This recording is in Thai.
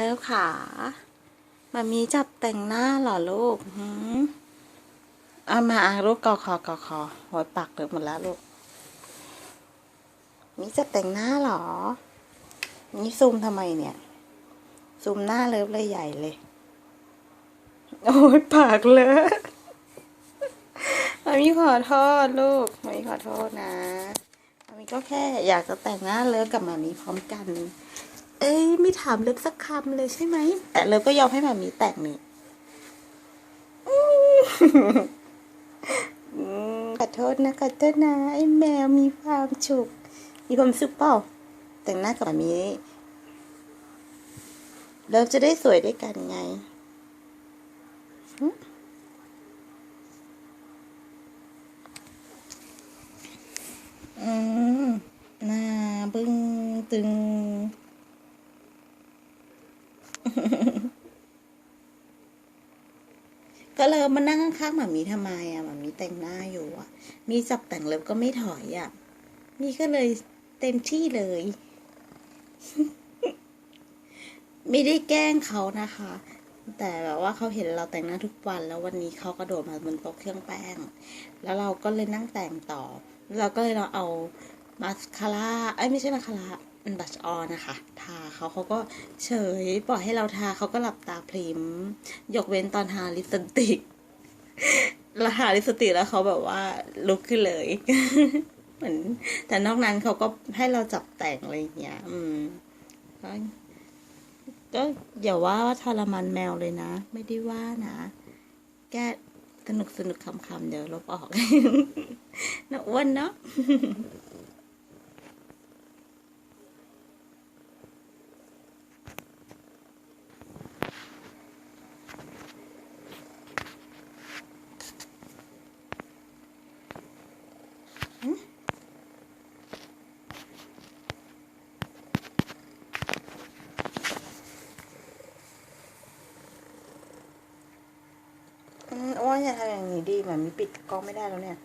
เลิฟขามามีจับแต่งหน้าหรอลูกหืมเอามาอะลูกกอคอกอคอหัวปากเลอหมดแล้วลูก มีจับแต่งหน้าหรอ นี่ซูมทำไมเนี่ย ซูมหน้าเลิฟเลยใหญ่เลย โอ้ยปากเลอะมามีขอโทษลูกมามีขอโทษนะมามีก็แค่อยากจะแต่งหน้าเลิฟกับมามีพร้อมกัน เอ้ยไม่ถามเลิฟสักคำเลยใช่ไหมแต่เลิฟก็ยอมให้มามีแต่งนี่อืมอืมขอโทษนะขอโทษนะไอ้แมวมีความสุขมีความสุขเปล่าแต่งหน้ากับมามีเราจะได้สวยด้วยกันไงหึอืมหน้าบึ้งตึง ก็เลยมานั่งข้างๆหมามีทำไมอะหมามีแต่งหน้าอยู่อะมีจับแต่งเล็บก็ไม่ถอยอะมีก็เลยเต็มที่เลย ไม่ได้แกล้งเขานะคะ แต่แบบว่าเขาเห็นเราแต่งหน้าทุกวัน แล้ววันนี้เขากระโดดมาบนโต๊ะเครื่องแป้ง แล้วเราก็เลยนั่งแต่งต่อ เราก็เลยเราเอามาสคาร่าเอ้ไม่ใช่มาสคาร่า มันบัชออนนะคะ ทาเขาเขาก็เฉยปล่อยให้เราทาเขาก็หลับตาพริมยกเว้นตอนทาลิปสติกเราทาลิปสติกแล้วเขาแบบว่าลุกขึ้นเลยเหมือน แต่นอกนั้นเขาก็ให้เราจับแต่งอะไรอย่างเงี้ย อืมก็ก็อย่าว่าว่าทรมานแมวเลยนะ ไม่ได้ว่านะ แก้สนุกสนุกคำๆเดี๋ยวลบออกนะอ้วนเนาะ อ้วนอย่าทำอย่างนี้ดีเหมือนมีปิดกล้องไม่ได้แล้วเนี่ย